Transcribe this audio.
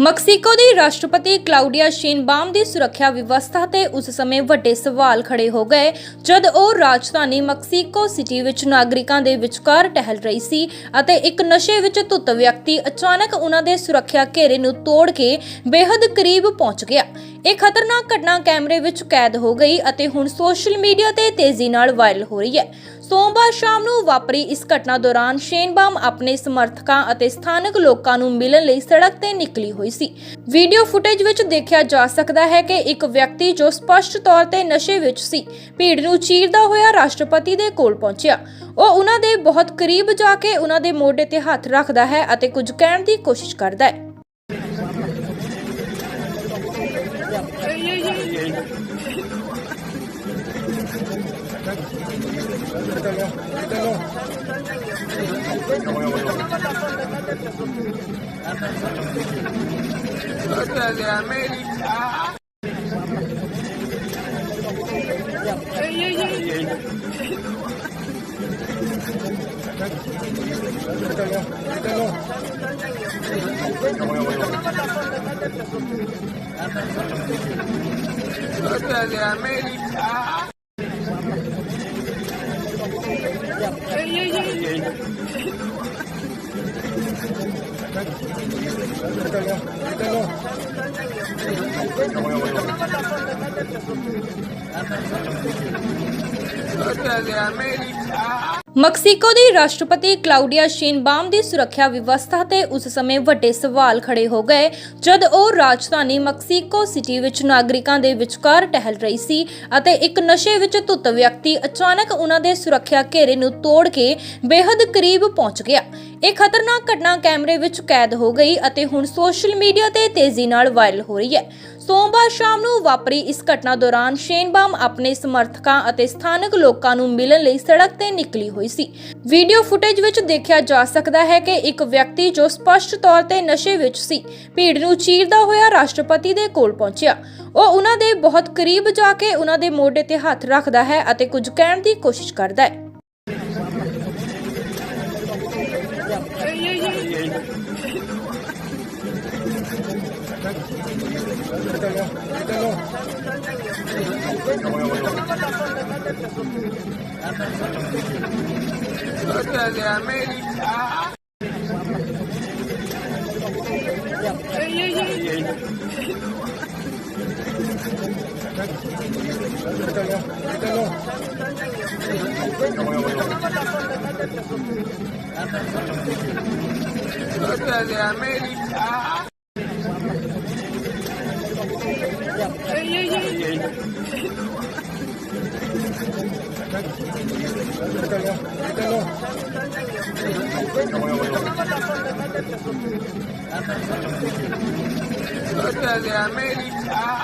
Mexico ਦੀ ਰਾਸ਼ਟਰਪਤੀ Claudia ਸ਼ੇਨਬਾਮ ਦੀ ਸੁਰੱਖਿਆ ਵਿਵਸਥਾ ਤੇ ਉਸ ਸਮੇਂ ਵੱਡੇ ਸਵਾਲ ਖੜੇ ਹੋ ਗਏ, ਜਦ ਉਹ ਰਾਜਧਾਨੀ ਮੈਕਸੀਕੋ ਸਿਟੀ ਵਿੱਚ ਨਾਗਰਿਕਾਂ ਦੇ ਵਿਚਕਾਰ ਟਹਿਲ ਰਹੀ ਸੀ ਅਤੇ ਇੱਕ ਨਸ਼ੇ ਵਿੱਚ ਧੁੱਤ ਵਿਅਕਤੀ ਅਚਾਨਕ ਉਹਨਾਂ ਦੇ ਸੁਰੱਖਿਆ ਘੇਰੇ ਨੂੰ ਤੋੜ ਕੇ ਬੇਹੱਦ ਕਰੀਬ ਪਹੁੰਚ ਗਿਆ। ਇਹ ਖਤਰਨਾਕ ਘਟਨਾ ਕੈਮਰੇ ਵਿੱਚ ਕੈਦ ਹੋ ਗਈ ਅਤੇ ਹੁਣ ਸੋਸ਼ਲ ਮੀਡੀਆ ਤੇ ਤੇਜ਼ੀ ਨਾਲ ਵਾਇਰਲ ਹੋ ਰਹੀ ਹੈ। ਸੋਮਵਾਰ ਸ਼ਾਮ ਨੂੰ ਵਾਪਰੀ ਇਸ ਘਟਨਾ ਦੌਰਾਨ ਸ਼ੇਨਬਾਮ ਆਪਣੇ ਸਮਰਥਕਾਂ ਅਤੇ ਸਥਾਨਕ ਲੋਕਾਂ ਨੂੰ ਮਿਲਣ ਲਈ ਸੜਕ ਤੇ ਨਿਕਲੀ ਹੋਈ ਸੀ। ਵੀਡੀਓ ਫੁਟੇਜ ਵਿੱਚ ਦੇਖਿਆ ਜਾ ਸਕਦਾ ਹੈ ਕਿ ਇੱਕ ਵਿਅਕਤੀ ਜੋ ਸਪਸ਼ਟ ਤੌਰ ਤੇ ਨਸ਼ੇ ਵਿੱਚ ਸੀ, ਭੀੜ ਨੂੰ ਚੀਰਦਾ ਹੋਇਆ ਰਾਸ਼ਟਰਪਤੀ ਦੇ ਕੋਲ ਪਹੁੰਚਿਆ। ਉਹ ਉਹਨਾਂ ਦੇ ਬਹੁਤ ਕਰੀਬ ਜਾ ਕੇ ਉਹਨਾਂ ਦੇ ਮੋਢੇ ਤੇ ਹੱਥ ਰੱਖਦਾ ਹੈ ਅਤੇ ਕੁਝ ਕਹਿਣ ਦੀ ਕੋਸ਼ਿਸ਼ ਕਰਦਾ ਹੈ। De América. Ey, ey, ey. de América. Mexico ਦੀ ਰਾਸ਼ਟਰਪਤੀ ਕਲਾਉਡੀਆ ਸ਼ੇਨਬਾਮ ਦੀ ਸੁਰੱਖਿਆ ਵਿਵਸਥਾ ਤੇ ਉਸ ਸਮੇਂ ਵੱਡੇ ਸਵਾਲ ਖੜੇ ਹੋ ਗਏ, ਜਦ ਉਹ ਰਾਜਧਾਨੀ ਮੈਕਸੀਕੋ ਸਿਟੀ ਵਿੱਚ ਨਾਗਰਿਕਾਂ ਦੇ ਵਿਚਕਾਰ ਟਹਿਲ ਰਹੀ ਸੀ ਅਤੇ ਇੱਕ ਨਸ਼ੇ ਵਿੱਚ ਧੁੱਤ ਵਿਅਕਤੀ ਅਚਾਨਕ ਉਹਨਾਂ ਦੇ ਸੁਰੱਖਿਆ ਘੇਰੇ ਨੂੰ ਤੋੜ ਕੇ ਬੇहद ਕਰੀਬ ਪਹੁੰਚ ਗਿਆ। ਇਹ ਖਤਰਨਾਕ ਘਟਨਾ ਕੈਮਰੇ ਵਿੱਚ ਕੈਦ ਹੋ ਗਈ ਅਤੇ ਹੁਣ ਸੋਸ਼ਲ ਮੀਡੀਆ ਤੇ ਤੇਜ਼ੀ ਨਾਲ ਵਾਇਰਲ ਹੋ ਰਹੀ ਹੈ। ਸੋਮਵਾਰ ਸ਼ਾਮ ਨੂੰ ਵਾਪਰੀ ਇਸ ਘਟਨਾ ਦੌਰਾਨ ਸ਼ੇਨਬਾਮ ਆਪਣੇ ਸਮਰਥਕਾਂ ਅਤੇ ਸਥਾਨਕ ਲੋਕਾਂ ਨੂੰ ਮਿਲਣ ਲਈ ਸੜਕ ਤੇ ਨਿਕਲੀ ਹੋਈ ਸੀ। ਵੀਡੀਓ ਫੁਟੇਜ ਵਿੱਚ ਦੇਖਿਆ ਜਾ ਸਕਦਾ ਹੈ ਕਿ ਇੱਕ ਵਿਅਕਤੀ ਜੋ ਸਪਸ਼ਟ ਤੌਰ ਤੇ ਨਸ਼ੇ ਵਿੱਚ ਸੀ, ਭੀੜ ਨੂੰ ਚੀਰਦਾ ਹੋਇਆ ਰਾਸ਼ਟਰਪਤੀ ਦੇ ਕੋਲ ਪਹੁੰਚਿਆ। ਉਹ ਉਹਨਾਂ ਦੇ ਬਹੁਤ ਕਰੀਬ ਜਾ ਕੇ ਉਹਨਾਂ ਦੇ ਮੋਢੇ ਤੇ ਹੱਥ ਰੱਖਦਾ ਹੈ ਅਤੇ ਕੁਝ ਕਹਿਣ ਦੀ ਕੋਸ਼ਿਸ਼ ਕਰਦਾ ਹੈ। De América. Ey, ey, ey. de América. De América.